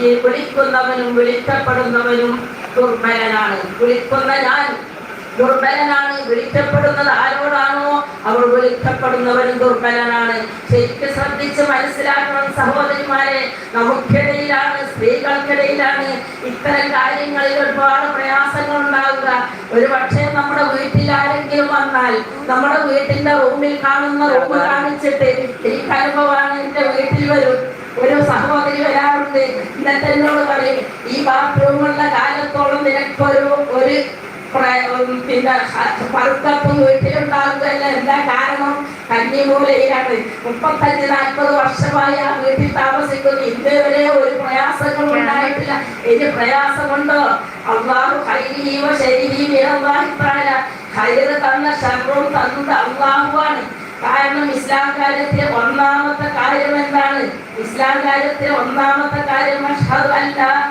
ഈ വിളിക്കുന്നവനും വിളിക്കപ്പെടുന്നവനും ദുർബലനാണ്. വിളിക്കുന്ന ഞാൻ ദുർബലനാണ്. വിളിക്കപ്പെടുന്നത് ആരോടാണോ? അവർ വിളിക്കപ്പെടുന്നവരും ദുർബലനാണ്. ശരിക്കും ശ്രദ്ധിച്ച് മനസ്സിലാക്കണം സഹോദരിമാരെ. നമുക്കിടയിലാണ് സ്ത്രീകൾക്കിടയിലാണ് ഇത്തരം കാര്യങ്ങളിൽ ഒരുപാട് പ്രയാസങ്ങൾ ഉണ്ടാവുക ഒരു പക്ഷേ നമ്മുടെ വീട്ടിൽ ആരെങ്കിലും വന്നാൽ നമ്മുടെ വീട്ടിന്റെ റൂമിൽ കാണുന്ന റൂം കാണിച്ചിട്ട് എനിക്ക് അനുഭവമാണ് എന്റെ വീട്ടിൽ വരും. ഒരു സഹോദരി വരാറുണ്ട്. എന്നിട്ട് എന്നോട് പറയും ഈ ബാത്റൂമുള്ള കാലത്തോളം നിനക്കൊരു ഒരു പിന്നെ പറുക്കപ്പ് വീട്ടിലുണ്ടാകുകയല്ല എന്താ കാരണം? കന്നിമൂലയിലാണ്. മുപ്പത്തഞ്ച് നാൽപ്പത് വർഷമായി ആ വീട്ടിൽ താമസിക്കുന്നു. ഇതുവരെ ഒരു പ്രയാസങ്ങളും ഉണ്ടായിട്ടില്ല. ഇനി പ്രയാസമുണ്ടോ? അള്ളാഹു ഹൈരീവ ശരീരീവ ഹൈറ് തന്ന ശർവം തന്നത് അള്ളാഹുവാണ് കാരണം ഇസ്ലാം കാര്യത്തിലെ ഒന്നാമത്തെ കാര്യം എന്താണ്? ഇസ്ലാം കാര്യത്തിലെ ഒന്നാമത്തെ കാര്യം അഷ്ഹദു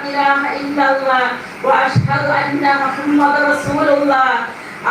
ഇലാഹ ഇല്ലല്ലാഹ് വ അഷ്ഹദു അന്ന മുഹമ്മദ റസൂലുള്ളാഹ്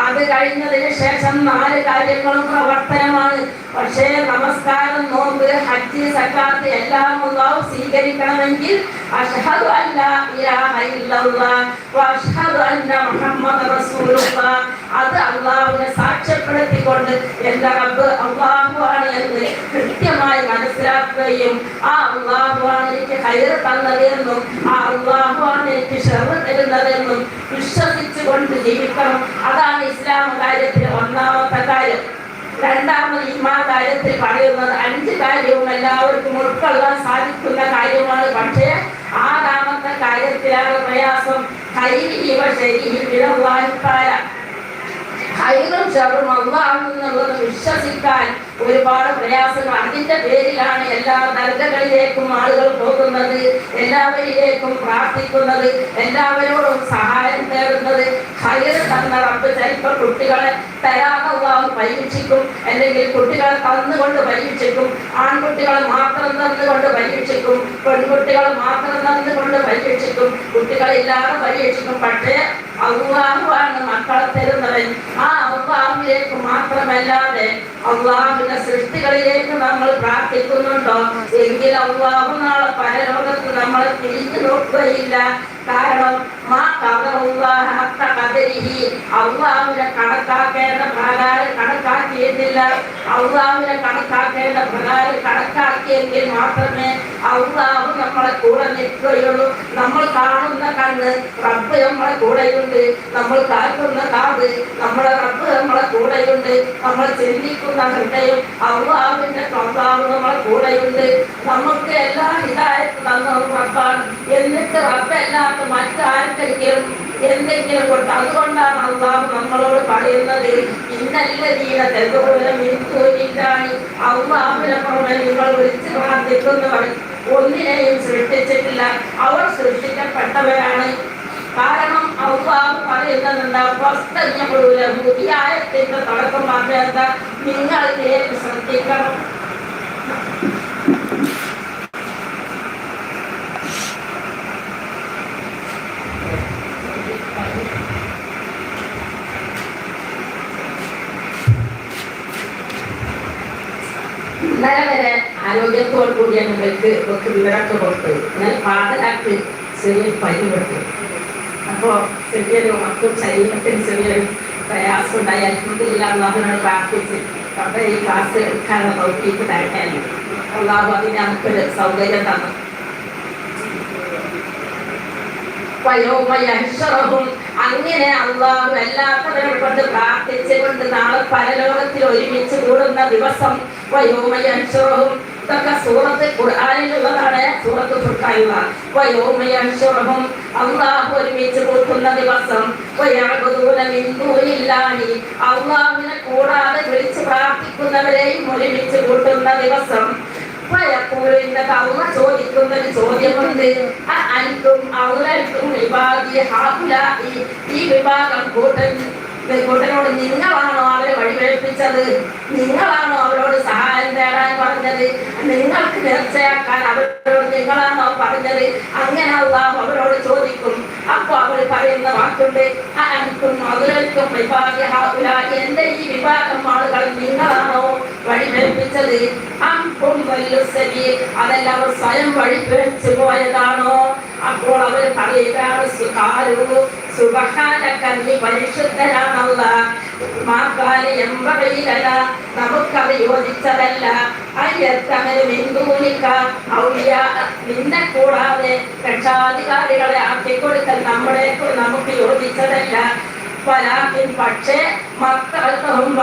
അത് കഴിഞ്ഞതിന് ശേഷം നാല് കാര്യങ്ങളും പ്രവർത്തനമാണ്. പക്ഷേ നമസ്കാരം നോമ്പ് ഹജ്ജ് സക്കാത്ത് എല്ലാം ഒന്നാവും സ്വീകരിക്കണമെങ്കിൽ അഷ്ഹദു അൻ ലാ ഇലാഹ ഇല്ലല്ലാഹ് വ അഷ്ഹദു അന്ന മുഹമ്മദ് റസൂലുള്ളാഹ് അത് അള്ളാഹുവിനെ സാക്ഷ്യപ്പെടുത്തിക്കൊണ്ട് എന്റെ റബ്ബ് അള്ളാഹുവാണ് എന്ന് കൃത്യമായി മനസ്സിലാക്കുകയും ആ അള്ളാഹുവാണ് എനിക്ക് ഹൈർ തന്നത് എന്നും ആ അള്ളാഹുവാണ് എനിക്ക് ഷെറ് തരുന്നതെന്നും വിശ്വസിച്ചുകൊണ്ട് ജീവിക്കണം. അതാണ് ഇസ്ലാം കാര്യത്തിൽ ഒന്നാമത്തെ കാര്യം. രണ്ടാമത് ഇമാ കാര്യത്തിൽ പറയുന്നത് അഞ്ച് കാര്യവും എല്ലാവർക്കും ഉൾക്കൊള്ളാൻ സാധിക്കുന്ന കാര്യമാണ്. പക്ഷേ ആറാമത്തെ കാര്യത്തിലാണ് പ്രയാസം. ഹൈവ ശരീരവാഹിത്താല ഹൈറും ഷറും അള്ളാഹുന്നുള്ളത് വിശ്വസിക്കാൻ ഒരുപാട് പ്രയാസങ്ങൾ. അതിന്റെ പേരിലാണ് എല്ലാ നരകങ്ങളിലേക്കും ആളുകൾ പോകുന്നത്. എല്ലാവരിലേക്കും പ്രാർത്ഥിക്കുന്നത്. എല്ലാവരോടും സഹായം തേടുന്നത്. ഹൈറ് തന്ന റബ്ബ് ചിലപ്പോൾ കുട്ടികളെ അള്ളാഹു പരീക്ഷിക്കും. അല്ലെങ്കിൽ കുട്ടികളെ തന്നുകൊണ്ട് പരീക്ഷിക്കും. ആൺകുട്ടികളെ മാത്രം തന്നുകൊണ്ട് പരീക്ഷിക്കും. പെൺകുട്ടികളെ മാത്രം തന്നുകൊണ്ട് പരീക്ഷിക്കും. കുട്ടികളില്ലാതെ പരീക്ഷിക്കും. പക്ഷേ അള്ളാഹുവാണ് മക്കളെ തരുന്നവൻ. ആ അള്ളാഹുലേക്ക് മാത്രമല്ലാതെ അള്ളാഹുവിന്റെ സൃഷ്ടികളിലേക്ക് നമ്മൾ പ്രാർത്ഥിക്കുന്നുണ്ടോ? എങ്കിൽ അള്ളാഹു നാളെ പരലോകത്ത് നമ്മളെ തിരിച്ചു നോക്കുകയില്ല. കാരണം മാ ഖദരിഹി. അള്ളാഹുവിനെ കണക്കാക്കേണ്ട പ്രകാരം കണക്കാക്കിയിട്ടില്ല അള്ളാഹുവിനെ കണക്കാക്കേണ്ട പ്രകാരം കണക്കാക്കിയെങ്കിൽ മാത്രമേ അള്ളാഹു നമ്മളെ കൂടെ നിൽക്കുകയുള്ളൂ. നമ്മൾ കാണുന്ന കണ്ണ് റബ്ബ് നമ്മളെ കൂടെയുണ്ട്. നമ്മൾ കാക്കുന്ന കാത് നമ്മുടെ റബ്ബ് നമ്മളെ കൂടെയുണ്ട്. നമ്മൾ ചിന്തിക്കുന്ന ഹൃദയം അള്ളാഹുവിന്റെ സ്വഭാവം നമ്മളെ കൂടെയുണ്ട്. നമുക്ക് എല്ലാ ഹിതായത്ത് തന്നതും റബ്ബാണ്. എന്നിട്ട് റബ്ബല്ലാത്ത മറ്റാർക്കെങ്കിലും എന്തെങ്കിലും കൊടുത്ത് അതുകൊണ്ടാണ് അള്ളാഹു നമ്മളോട് പറയുന്നത് ഇന്നല്ലതീന തെതുപോലും ഇന്ദൂരില്ലാണി അള്ളാഹുവിനെ പുറമെ നിങ്ങൾ വിളിച്ച് പ്രാർത്ഥിക്കുന്നവർ ഒന്നിനെയും സൃഷ്ടിച്ചിട്ടില്ല. അവർ സൃഷ്ടിക്കപ്പെട്ടവരാണ്. കാരണം അള്ളാഹ് പറയുന്നുണ്ട് വസ്തജ്ഞപ്പെടുല ഈ ആയത്തിന്റെ തുടക്കം പറഞ്ഞത് നിങ്ങൾ ശ്രദ്ധിക്കണം? ഇന്നലെ വരെ ആരോഗ്യത്തോടു കൂടിയ നിങ്ങൾക്ക് കുറച്ച് വിവരമൊക്കെ കൊടുത്തു. എന്നാൽ പാതരാക്ക് ചെറിയ പനി കൊടുത്തു അപ്പോൾ ചെറിയൊരു മക്കും ശരീരത്തിന് ചെറിയൊരു പ്രയാസം ഉണ്ടായി അത്ഭുതമില്ല അള്ളാഹുവിനോട് പ്രാർത്ഥിച്ച് അവിടെ ഈ ക്ലാസ് എടുക്കാനുള്ള നോക്കിയിട്ട് തരട്ടെ. അള്ളാഹു അതിന് നമുക്കൊരു സൗകര്യം തന്നു. വയോമ യഹ്ശറഹും അങ്ങനെ അള്ളാഹു എല്ലാത്തവരും കൊണ്ട് പ്രാർത്ഥിച്ചുകൊണ്ട് നാളെ പരലോകത്തിൽ ഒരുമിച്ച് കൂടുന്ന ദിവസം വയോമ യഹ്ശറഹും ഇതൊക്കെ സൂറത്ത് ഖുർആനിലുള്ളതാണ് സൂറത്ത് ഫുർഖാനുള്ള വയോമ യഹ്ശറഹും അള്ളാഹു ഒരുമിച്ച് കൂട്ടുന്ന ദിവസം ദൂനില്ലാഹി അള്ളാഹുവിനെ കൂടാതെ വിളിച്ച് പ്രാർത്ഥിക്കുന്നവരെയും ഒരുമിച്ച് കൂട്ടുന്ന ദിവസം ഒരു ചോദ്യമുണ്ട്. ഈ നിങ്ങളാണോ അവരെ വഴിപേൽപ്പിച്ചത് നിങ്ങളാണോ അവരോട് സഹായം തേടാൻ പറഞ്ഞത്? നിങ്ങൾക്ക് നേർച്ചയാക്കാൻ അവരോട് നിങ്ങളാണോ പറഞ്ഞത്? അങ്ങനെ അള്ളാഹു അവരോട് ചോദിക്കും. അപ്പൊ അവർ പറയുന്ന വാക്കുണ്ട്. അനക്കും അവലൽക്കും വിഭാഗി ഹാകുലായി എന്റെ ഈ വിഭാഗം ആളുകൾ നിങ്ങളാണോ വഴിപേൽപ്പിച്ചത് അംകും വല്ലുസബീൽ അതല്ല അവർ സ്വയം വഴിപേൽച്ചു പോയതാണോ? അപ്പോൾ അവർ പറയുകയാണ് സുഖാരു സുബഹാനക്കന്നി പരിശുദ്ധരാണല്ല മാക്കാൽ എമ്പകയിലല്ല നമുക്കത് യോജിച്ചതല്ല അയ്യത്തങ്ങനെ മിന്ദൂനിക്ക ഔലിയ നിന്നെ കൂടാതെ രക്ഷാധികാരികളെ ആക്കിക്കൊടുക്കൽ നമ്മളെ നമുക്ക് യോജിച്ചതല്ല. പക്ഷേ മക്കൾക്കും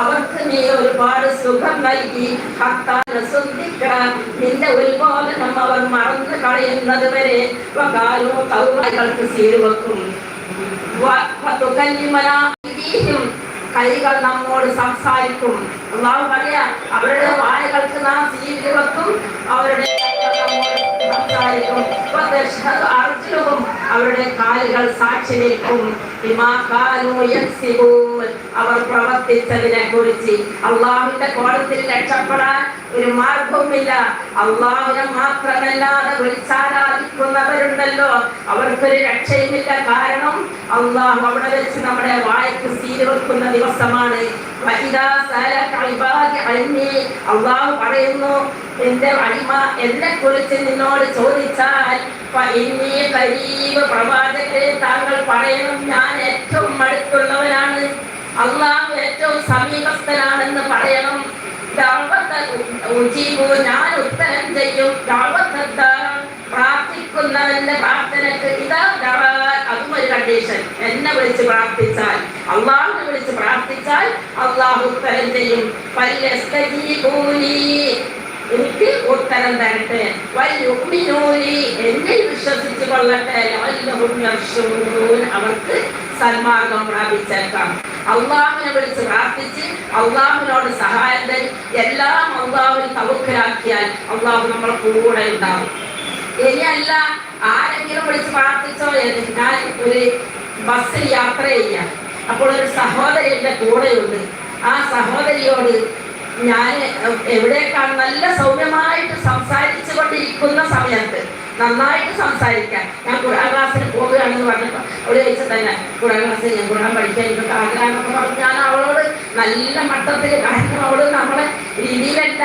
അവർക്ക് നീ ഒരുപാട് സുഖം നൽകി. ഹത്താന് ശ്രദ്ധിക്കണം. നിന്റെ ഉത്ബോധനം അവർ മറന്നു കളയുന്നത് വരെ വകാലോ കൗമകൾക്ക് സീരുവെക്കും കൈകൾ നമ്മോട് സംസാരിക്കും. അള്ളാഹു പറയാ അവരുടെ വായകൾക്ക് നാം സീൽ വെക്കും. അവരുടെ സംസാരിക്കും. അവരുടെ കാലുകൾ സാക്ഷി നിൽക്കും. അവർ പ്രവർത്തിച്ചതിനെ കുറിച്ച്. അള്ളാഹുവിന്റെ കോടത്തിൽ രക്ഷപ്പെടാൻ ഒരു മാർഗവുമില്ല. അള്ളാഹുനെ മാത്രമല്ലാതെ വിളിച്ചാരാധിക്കുന്നവരുണ്ടല്ലോ. അവർക്കൊരു രക്ഷയുമില്ല. കാരണം അള്ളാഹു അവിടെ വെച്ച് നമ്മുടെ വായ്പ സീൽ വെക്കുന്ന ദിവസമാണ്. അള്ളാഹു പറയുന്നു എന്റെ അടിമ എന്നെ കുറിച്ച് നിന്നോട് ചോദിച്ചാൽ ഫഇന്നി ഖരീബ് പ്രവാചകരെ താങ്കൾ പറയണം. ഞാൻ ഏറ്റവും അടുത്തുള്ളവനാണ്. അള്ളാഹു ഏറ്റവും സമീപസ്ഥനാണെന്ന് പറയണം. ഞാൻ ഉത്തരം ചെയ്യും. പ്രാർത്ഥിക്കുന്നവന്റെ പ്രാർത്ഥനക്ക് ഇതാ അതും ഒരു കണ്ടീഷൻ എന്നെ വിളിച്ച് പ്രാർത്ഥിച്ചാൽ അള്ളാഹുനെ വിളിച്ച് പ്രാർത്ഥിച്ചാൽ അള്ളാഹു ഉത്തരം ചെയ്യും. എനിക്ക് ഉത്തരം തരട്ടെ? വല്യുഗ്മിനൂലി എന്നിൽ വിശ്വസിച്ചു കൊള്ളട്ടെ അവർക്ക് സന്മാർഗം പ്രാപിച്ചേക്കാം. അള്ളാഹുവിനെ വിളിച്ച് പ്രാർത്ഥിച്ച് അള്ളാഹുവിനോട് സഹായം തരും. എല്ലാം അള്ളാഹുവിന് തവുക്കലാക്കിയാൽ അള്ളാഹു നമ്മളെ കൂടെ ഉണ്ടാവും. ഇനിയല്ല ആരെങ്കിലും വിളിച്ച് പ്രാർത്ഥിച്ചോ? എന്ന് ഞാൻ ഒരു ബസ്സിൽ യാത്ര ചെയ്യാം. അപ്പോൾ ഒരു സഹോദരി എന്റെ കൂടെയുണ്ട്. ആ സഹോദരിയോട് ഞാൻ എവിടേക്കാണ് നല്ല സൗമ്യമായിട്ട് സംസാരിച്ചു കൊണ്ടിരിക്കുന്ന സമയത്ത് നന്നായിട്ട് സംസാരിക്കാൻ. ഞാൻ ഖുർആൻ ക്ലാസ്സിന് പോവുകയാണെന്ന് പറഞ്ഞപ്പോൾ അവിടെ വെച്ച് തന്നെ ഖുർആൻ ക്ലാസ്സിൽ ഞാൻ ഖുർആൻ പഠിക്കാൻ എനിക്ക് ആഗ്രഹമെന്നൊക്കെ പറഞ്ഞു. ഞാൻ അവളോട് നല്ല മട്ടത്തിൽ കാരണം അവൾ നമ്മളെ രീതിയിലല്ല.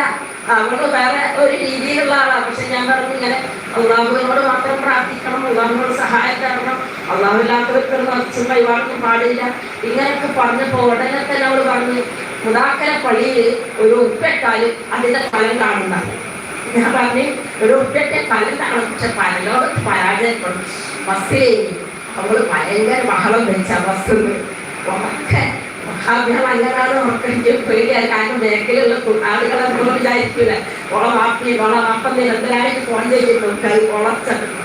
അവൾ വേറെ ഒരു രീതിയിലുള്ള ആളാണ് പക്ഷെ ഞാൻ പറഞ്ഞു ഇങ്ങനെ അള്ളാഹുവിനോട് മാത്രം പ്രാർത്ഥിക്കണം. അള്ളാഹുവിനോട് സഹായം തരണം. അള്ളാഹുല്ലാത്തവർക്കൊരു അച്ഛൻ കൈവാർക്കും പാടില്ല. ഇങ്ങനെയൊക്കെ പറഞ്ഞപ്പോൾ ഉടനെ തന്നെ അവൾ പറഞ്ഞു മുതാക്കര പള്ളിയിൽ ഒരു ഉപ്പക്കാൽ അതിന്റെ ഫലം കാണുന്ന. ഞാൻ പറഞ്ഞു ഒരു ഉപ്പിന്റെ ഫലം കാണും പക്ഷെ പലലോകത്ത് പരാജയപ്പെടും. ബസ്സിലേ അവൾ ഭയങ്കര ബഹളം വെച്ച ബസ് ഉറക്കെ മഹാഭ്യം അങ്ങനെയാണ് ഉറക്കം. എനിക്ക് പേടിയായി കാരണം ബാക്കിലുള്ള ആളുകളെ നമ്മൾ വിചാരിക്കില്ല ഉളവാപ്പി വാപ്പി ഓളെ വാപ്പം നിരന്തരമായിട്ട് ഫോൺ ചെയ്തിട്ടുണ്ട് ഉളച്ചിട്ടുണ്ട്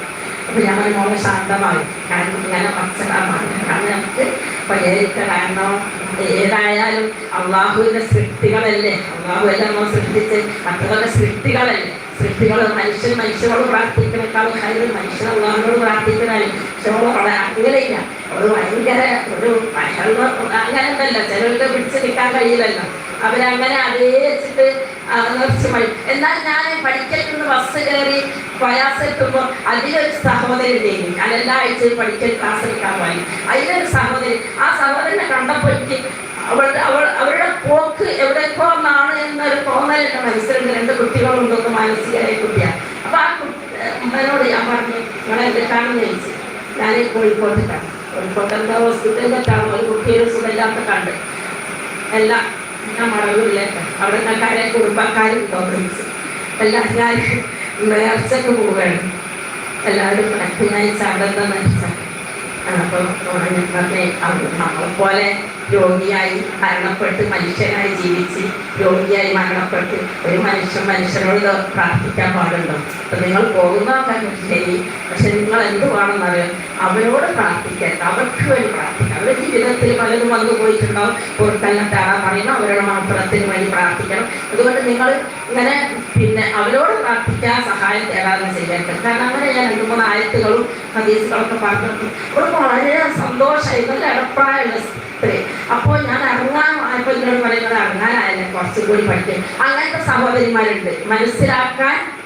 അപ്പൊ മോളെ ശാന്തമായി. കാരണം ഞാൻ പച്ചക്കാരമാണ് കാരണം കാരണം ഏതായാലും അള്ളാഹുവിന്റെ സൃഷ്ടികളല്ലേ? അള്ളാഹു എല്ലാം നമ്മൾ സൃഷ്ടിച്ച് മറ്റുള്ളവരുടെ സൃഷ്ടികളല്ലേ? സൃഷ്ടികൾ മനുഷ്യൻ മനുഷ്യരോട് പ്രാർത്ഥിക്കുന്നേക്കാളും കാര്യം മനുഷ്യൻ അള്ളാഹുനോട് പ്രാർത്ഥിക്കുന്നതായി പക്ഷെ അവിടെ അങ്ങനെയില്ല ഒരു ഭയങ്കര ഒരു അങ്ങനെ ഉണ്ടല്ലോ ചിലർക്ക് പിടിച്ച് നിൽക്കാൻ കഴിയില്ലല്ലോ. അവരങ്ങനെ അതേ വെച്ചിട്ട് നിറച്ച് മഴ എന്നാൽ ഞാൻ പഠിക്കൽ ബസ് കയറി പ്രയാസെത്തുമ്പോൾ അതിലൊരു സഹോദരി ഉണ്ടായിരുന്നു ഞാൻ എല്ലാ ആഴ്ചയും പഠിക്കൽ ക്ലാസ് എടുക്കാൻ പോയി. അതിലൊരു സഹോദരി ആ സഹോദരനെ കണ്ടപ്പോൾ എനിക്ക് അവളുടെ അവൾ അവരുടെ പോക്ക് എവിടേക്കോ എന്നാണ് എന്നൊരു തോന്നൽ എന്റെ മനസ്സിലുണ്ട്. രണ്ട് കുട്ടികളുണ്ടൊന്ന് മാനസികമായ കുട്ടിയാണ്. അപ്പൊ ആ അമ്മനോട് ഞാൻ പറഞ്ഞു നിങ്ങളെ കാണുന്ന ചോദിച്ചു ഞാൻ കോഴിക്കോട്ടിട്ടാണ് കോഴിക്കോട്ടെന്താ എന്താ ഹോസ്പിറ്റലിലേക്കാണ് ഒരു കുട്ടിയുടെ സുഖമില്ലാത്ത കണ്ട്. എല്ലാം മടവിലേക്ക് അവിടെ നിന്നക്കാരെ കുടുംബക്കാരും വിളിച്ചു എല്ലാം ഞാൻ നേർച്ചക്ക് പോവുകയാണ്. എല്ലാവരും പ്രാർത്ഥനയായി അപ്പോൾ പറഞ്ഞേ നമ്മളെപ്പോലെ രോഗിയായി മരണപ്പെട്ട് മനുഷ്യനായി ജീവിച്ച് രോഗിയായി മരണപ്പെട്ട് ഒരു മനുഷ്യൻ മനുഷ്യനോട് പ്രാർത്ഥിക്കാൻ പാടുണ്ടോ? അപ്പൊ നിങ്ങൾ പോകുന്ന കാര്യം ശരി പക്ഷെ നിങ്ങൾ എന്ത് വേണമെന്നറിയാം അവരോട് പ്രാർത്ഥിക്കരുത്. അവർക്ക് വേണ്ടി പ്രാർത്ഥിക്കുക. അവരുടെ ജീവിതത്തിൽ പലരും വന്നു പോയിട്ടുണ്ടാവും. പുറത്തെല്ലാം പറയുന്നു അവരുടെ മാത്രത്തിന് വേണ്ടി പ്രാർത്ഥിക്കണം. അതുകൊണ്ട് നിങ്ങൾ ഇങ്ങനെ പിന്നെ അവരോട് പ്രാർത്ഥിക്കാൻ സഹായം തേടാതെ ചെയ്യരുത് കാരണം അങ്ങനെ ഞാൻ രണ്ട് മൂന്ന് ആയത്തുകളും ഹദീസുകളൊക്കെ അവർക്ക് വളരെ സന്തോഷമായി നല്ല അടപ്പായുള്ള സ്ത്രീ. അപ്പോൾ ഞാൻ ഇറങ്ങാൻ ആയപ്പോൾ ഇങ്ങനെ പറയുന്നത് ഇറങ്ങാനായാലും കുറച്ചും കൂടി പഠിക്കും. അങ്ങനത്തെ സഹോദരിമാരുണ്ട്. മനസ്സിലാക്കാൻ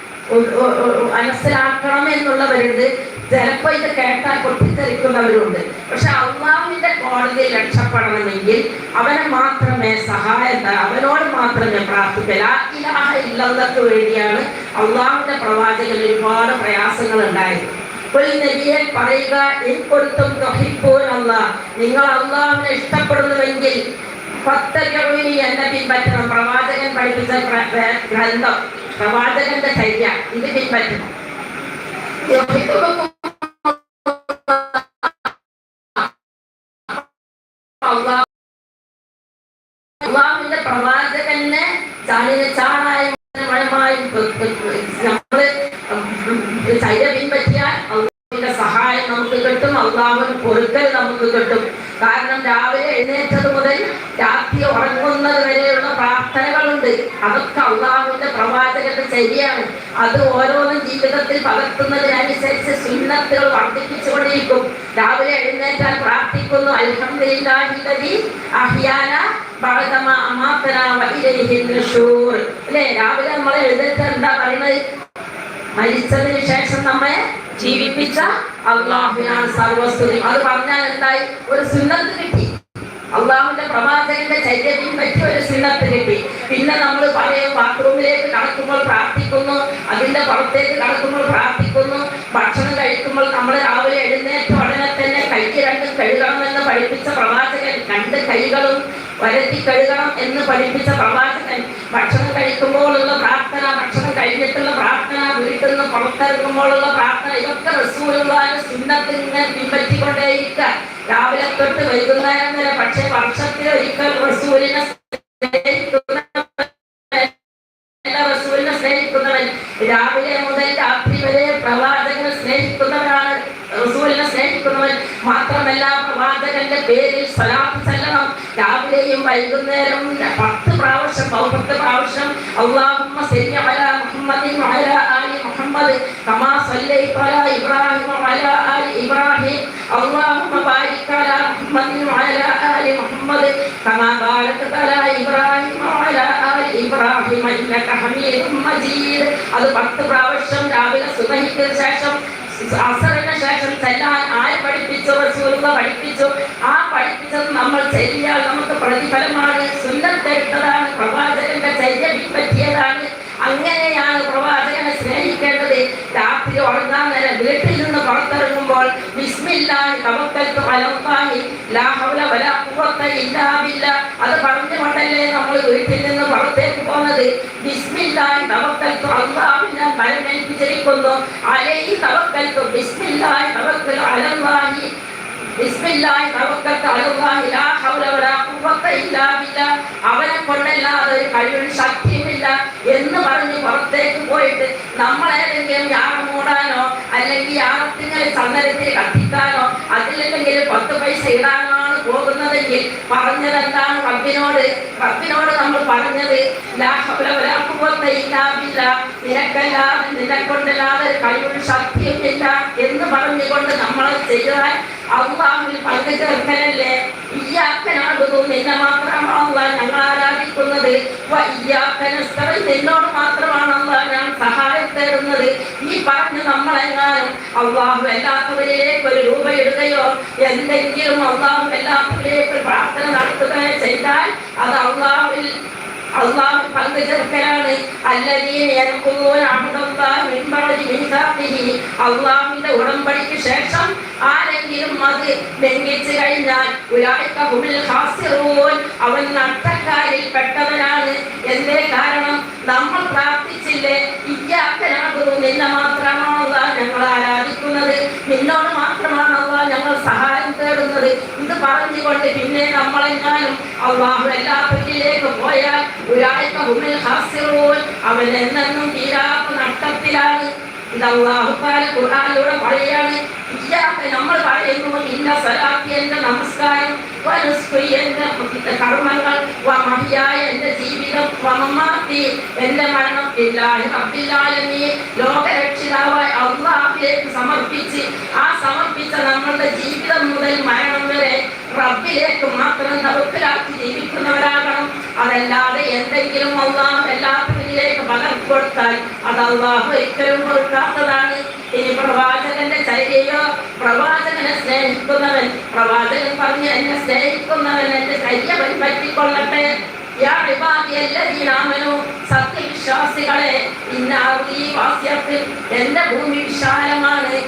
മനസ്സിലാക്കണം എന്നുള്ളവരുണ്ട്. ചിലപ്പോ ഇത് കേട്ടാൽ പൊട്ടിത്തെറിക്കുന്നവരുണ്ട്. പക്ഷെ അള്ളാഹുവിന്റെ കോടതിയിൽ രക്ഷപ്പെടണമെങ്കിൽ അവനെ മാത്രമേ സഹായം അവനോട് മാത്രമേ പ്രാർത്ഥിക്കല ഇലാഹ ഇല്ലങ്ങൾക്ക് വേണ്ടിയാണ് അള്ളാഹുവിന്റെ പ്രവാചകൻ ഒരുപാട് പ്രയാസങ്ങൾ നബിയെ പറയുക കൊടുത്തും തൊഹിപ്പോനല്ല നിങ്ങൾ അള്ളാഹുവിനെ ഇഷ്ടപ്പെടുന്നുവെങ്കിൽ പത്തരവിനി എന്നെ പിൻപറ്റണം. പ്രവാചകൻ പഠിപ്പിച്ച ഗ്രന്ഥം പ്രവാചകന്റെ ചര്യ ഇത് പിൻപറ്റണം. അള്ളാഹ് അള്ളാഹുവിന്റെ പ്രവാചകനെ ചാടിന് ചാണായും നമ്മൾ സഹായം നമുക്ക് അള്ളാഹുവിന് പൊറുക്കൽ നമുക്ക് കിട്ടും. കാരണം രാവിലെ എഴുന്നേറ്റത് മുതൽ രാത്രി ഉറങ്ങുന്നത് വരെയുള്ള പ്രാർത്ഥനകളുണ്ട്. അതൊക്കെ അള്ളാഹുവിന്റെ പ്രവാചകന്റെ ശരിയാണ്. അത് ഓരോന്നും ജീവിതത്തിൽ പകർത്തുന്നതിനനുസരിച്ച് സുന്നത്തുകൾ വർദ്ധിപ്പിച്ചുകൊണ്ടിരിക്കും. രാവിലെ എഴുന്നേറ്റാൽ പ്രാർത്ഥിക്കുന്നു അൽഹംദുലില്ലാഹില്ലദീ അഹിയാന അല്ലേ? രാവിലെ നമ്മൾ എഴുന്നേറ്റ് എന്താ പറയുന്നത് മരിച്ചതിന് ശേഷം നമ്മെ ജീവിപ്പിച്ച അള്ളാഹുവിനാണ് സർവസ്തുതി. അത് പറഞ്ഞാൽ എന്തായി? ഒരു സുന്നത്ത് കിട്ടി. അള്ളാഹുവിന്റെ പ്രവാചകന്റെ ചര്യതയും പറ്റി ഒരു സുന്നത്ത് കിട്ടി. പിന്നെ നമ്മൾ പറയും ബാത്റൂമിലേക്ക് കടക്കുമ്പോൾ പ്രാർത്ഥിക്കുന്നു. അതിന്റെ പുറത്തേക്ക് കടക്കുമ്പോൾ പ്രാർത്ഥിക്കുന്നു. ഭക്ഷണം കഴിക്കുമ്പോൾ നമ്മൾ രാവിലെ എഴുന്നേറ്റ ഉടനെ തന്നെ കൈ കഴുകണം കഴുകണമെന്ന് പഠിപ്പിച്ച പ്രവാചകൻ രണ്ട് കൈകളും വരത്തി കഴുകണം എന്ന് പഠിപ്പിച്ച പ്രവാചകൻ ഭക്ഷണം കഴിക്കുമ്പോഴുള്ള പ്രാർത്ഥന ഭക്ഷണം കഴിഞ്ഞിട്ടുള്ള പ്രാർത്ഥന വീട്ടിൽ നിന്ന് പുറത്തിറങ്ങുമ്പോഴുള്ള പ്രാർത്ഥന ഇതൊക്കെ റസൂലുള്ള സുന്നത്തിൽ ഇങ്ങനെ പിൻപറ്റിക്കൊണ്ടേയിരിക്കുക. രാവിലെ തൊട്ട് വൈകുന്നേരം വരെ പക്ഷേ വർഷത്തിൽ ഒരിക്കൽ റസൂലിനെ റസൂലിനെ രാവിലെ മുതൽ രാത്രി വരെ പ്രവാചകനെ സ്നേഹിക്കുന്നവനാണ്. റസൂലിനെ സ്നേഹിക്കുന്നവൻ. മാത്രമല്ല പ്രവാചകന്റെ പേരിൽ സലാത്ത് ചെല്ലണം. രാവിലെയും വൈകുന്നേരം പത്ത് പ്രാവശ്യം പത്ത് പ്രാവശ്യം അള്ളാഹുമ്മ സല്യ അല മുഹമ്മദിൻ അല ആലി മുഹമ്മദ് കമാ സല്ലൈത അല ഇബ്രാഹിം അല ആലി ഇബ്രാഹിം. അള്ളാഹുമ്മ ബാരിക് അല മുഹമ്മദിൻ അല ആലി മുഹമ്മദ് കമാ ബാരകത അല ഇബ്രാഹിം അല ആലി ഇബ്രാഹിം ഇന്നക ഹമീദും മജീദ്. അത് പത്ത് പ്രാവശ്യം രാവിലെ സുബഹിക്ക് ശേഷം അസറിന് ശേഷം ചെല്ലാൻ ആയി പഠിപ്പിച്ചു റസൂലുള്ള പഠിപ്പിച്ചു. ആ പഠിപ്പിച്ചത് നമ്മൾ ചെയ്യാൻ നമുക്ക് പ്രതിഫലമാണ്. സുന്നത്തെടുത്തതാണ് പ്രവാചകന്റെ ചര്യ പറ്റിയതാണ് അങ്ങനെയാണ് പ്രവാചകനെ സ്നേഹിക്കേണ്ടത്. രാത്രി ഉറങ്ങാൻ നേരം വീട്ടിൽ ബിസ്മില്ലാഹി തവക്കൽതു അലല്ലാഹി ലാ ഹൗല വലാ ഖുവത ഇല്ലാ ബില്ലാ. അത് പറഞ്ഞു കൊണ്ടല്ലേ നമ്മൾ വീട്ടിൽ നിന്ന് പുറത്തേക്ക് പോകുന്നത് ബിസ്മില്ലാഹി തവക്കൽതു അല്ലാഹുവിനെ ബലമേൽപ്പിച്ചിരിക്കുന്നു അലൈഹി തവക്കൽതു ബിസ്മില്ലാഹി തവക്കൽ അലല്ലാഹി. ബിസ്മില്ലാഹി ലാ ഹൗല വലാ ഖുവത ഇല്ലാ ബില്ലാ. അവനെ കൊണ്ടല്ലാതെ ഒരു കഴിവിന് ശക്തിയുമില്ല എന്ന് പറഞ്ഞ് പുറത്തേക്ക് പോയിട്ട് നമ്മളേതെങ്കിലും യാഗം മൂടാനോ അല്ലെങ്കിൽ യാഗത്തിന് ചന്ദനത്തിൽ കത്തിക്കാനോ അതില്ലെങ്കിൽ പത്ത് പൈസ ഇടാനാണ് പോകുന്നതെങ്കിൽ പറഞ്ഞത് എന്താണ് റബ്ബിനോട്? റബ്ബിനോട് നമ്മൾ പറഞ്ഞത് നിനക്കല്ലാതെ നിന്നെ കൊണ്ടല്ലാതെ കഴിവിന് ശക്തിയുമില്ല എന്ന് പറഞ്ഞുകൊണ്ട് നമ്മൾ ചെയ്താൽ അള്ളാഹുവിൽ പങ്കു ചേർക്കലല്ലേ ഇയ്യാക്കനാകുന്നു നിന്നെ മാത്രമാണ് ഞങ്ങൾ ആരാധിക്കുന്നത്. നിന്നോട് മാത്രമാണ് അള്ളാഹ് ഞാൻ സഹായം തേടുന്നത്. ഈ പറഞ്ഞ് നമ്മളെങ്ങാനും അള്ളാഹു എല്ലാത്തവരിലേക്ക് ഒരു രൂപ ഇടുകയോ എന്തെങ്കിലും അള്ളാഹു എല്ലാത്തവരിലേക്ക് പ്രാർത്ഥന നടത്തുകയോ ചെയ്താൽ അത് അള്ളാഹുവിൽ അള്ളാഹു പങ്കു ചേർക്കലാണ് അള്ളാഹുവിന്റെ ഉടമ്പടിക്ക് ശേഷം ആരെങ്കിലും അത് ലംഘിച്ചു കഴിഞ്ഞാൽ അവൻ നഷ്ടക്കാരിൽ പെട്ടവനാണ്. എന്തേ കാരണം? നമ്മൾ പ്രാർത്ഥിച്ചില്ലേ? ഇയ്യാക്കനാകുന്നു നിന്നെ മാത്രമാണ് അള്ളാഹ് ഞങ്ങൾ ആരാധിക്കുന്നത്. നിന്നോട് മാത്രമാണ് അള്ളാഹ് ഞങ്ങൾ സഹായം തേടുന്നത്. ഇത് പറഞ്ഞുകൊണ്ട് പിന്നെ നമ്മളെങ്ങാനും അള്ളാഹു പോയാൽ ഉലായിക ഹുമുൽ ഖാസിറൂൻ അവൻ എന്നെന്നും തീരാത്ത നഷ്ടത്തിലാണ്. ഇത് അള്ളാഹുക്കാല ഖുർആനിലൂടെ പറയാണ് ഇയ്യാക്ക നമ്മൾ പറയുന്നു ഇന്ന സലാത്തി എന്റെ നമസ്കാരം എന്റെ കർമ്മങ്ങൾ വമഹിയായ എന്റെ സമർപ്പിച്ച് ആ സമർപ്പിച്ച നമ്മളുടെ ജീവിതം മുതൽ മരണം വരെ റബ്ബിലേക്ക് മാത്രം തവക്കിലാക്കി ജീവിക്കുന്നവരാകണം. അതല്ലാതെ എന്തെങ്കിലും അള്ളാഹ് എല്ലാത്തിലേക്ക് പകർത്തി കൊടുത്താൽ അത് അള്ളാഹു ഒരിക്കലും കൊടുക്കാത്തതാണ്. ഇനി പ്രവാചകന്റെ ചര്യയോ സ്നേഹിക്കുന്നവൻ പ്രവാചകൻ പറഞ്ഞ് എന്നെ സ്നേഹിക്കുന്നവൻ എന്റെ ചര്യ പറ്റിക്കൊള്ളട്ടെ എന്റെ ഭൂമി വിശാലമാണ്.